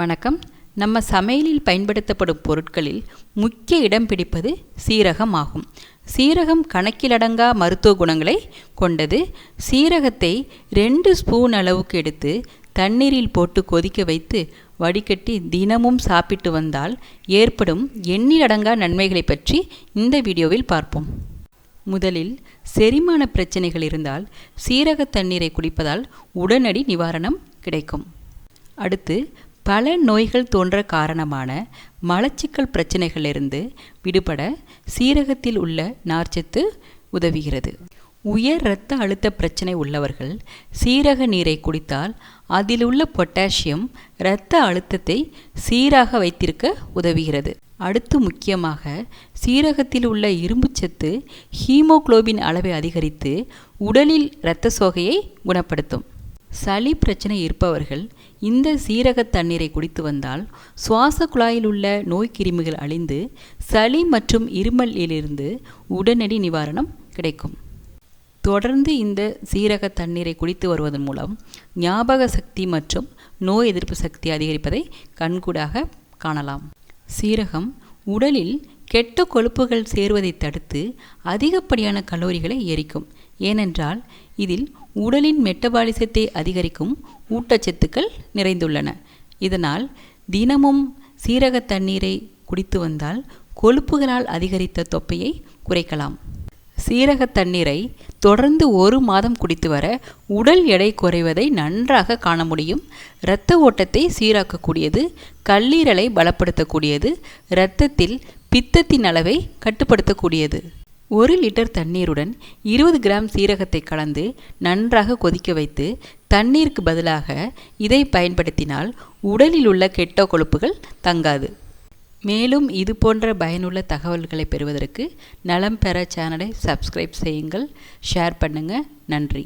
வணக்கம். நம்ம சமையலில் பயன்படுத்தப்படும் பொருட்களில் முக்கிய இடம் பிடிப்பது சீரகம் ஆகும் சீரகம் கணக்கிலடங்கா மருத்துவ குணங்களை கொண்டது. சீரகத்தை ரெண்டு ஸ்பூன் அளவுக்கு எடுத்து தண்ணீரில் போட்டு கொதிக்க வைத்து வடிகட்டி தினமும் சாப்பிட்டு வந்தால் ஏற்படும் எண்ணிலடங்கா நன்மைகளை பற்றி இந்த வீடியோவில் பார்ப்போம். முதலில் செரிமான பிரச்சனைகள் இருந்தால் சீரக தண்ணீரை குடிப்பதால் உடனடி நிவாரணம் கிடைக்கும். அடுத்து பல நோய்கள் தோன்ற காரணமான மலச்சிக்கல் பிரச்சனைகளிலிருந்து விடுபட சீரகத்தில் உள்ள நார்ச்சத்து உதவுகிறது. உயர் இரத்த அழுத்த பிரச்சனை உள்ளவர்கள் சீரக நீரை குடித்தால் அதில் உள்ள பொட்டாசியம் இரத்த அழுத்தத்தை சீராக வைத்திருக்க உதவுகிறது. அடுத்து முக்கியமாக சீரகத்தில் உள்ள இரும்புச்சத்து ஹீமோகுளோபின் அளவை அதிகரித்து உடலில் இரத்த சோகையை குணப்படுத்தும். சளி பிரச்சனை இருப்பவர்கள் இந்த சீரக தண்ணீரை குடித்து வந்தால் சுவாச குழாயில் உள்ள நோய்க்கிருமிகள் அழிந்து சளி மற்றும் இருமலிலிருந்து உடனடி நிவாரணம் கிடைக்கும். தொடர்ந்து இந்த சீரக தண்ணீரை குடித்து வருவதன் மூலம் ஞாபக சக்தி மற்றும் நோய் எதிர்ப்பு சக்தி அதிகரிப்பதை கண்கூடாக காணலாம். சீரகம் உடலில் கெட்ட கொழுப்புகள் சேருவதை தடுத்து அதிகப்படியான கலோரிகளை எரிக்கும். ஏனென்றால் இதில் உடலின் மெட்டபாலிசத்தை அதிகரிக்கும் ஊட்டச்சத்துக்கள் நிறைந்துள்ளன. இதனால் தினமும் சீரக தண்ணீரை குடித்து வந்தால் கொழுப்புகளால் அதிகரித்த தொப்பையை குறைக்கலாம். சீரக தண்ணீரை தொடர்ந்து ஒரு மாதம் குடித்து வர உடல் எடை குறைவதை நன்றாக காண முடியும். இரத்த ஓட்டத்தை சீராக்கக்கூடியது கல்லீரலை பலப்படுத்தக்கூடியது இரத்தத்தில் பித்தத்தின் அளவை கட்டுப்படுத்தக்கூடியது. ஒரு லிட்டர் தண்ணீருடன் இருபது கிராம் சீரகத்தை கலந்து நன்றாக கொதிக்க வைத்து தண்ணீருக்கு பதிலாக இதை பயன்படுத்தினால் உடலில் உள்ள கெட்ட கொழுப்புகள் தங்காது. மேலும் இது போன்ற பயனுள்ள தகவல்களை பெறுவதற்கு நலம் பெற சேனலை சப்ஸ்கிரைப் செய்யுங்கள். ஷேர் பண்ணுங்கள் நன்றி.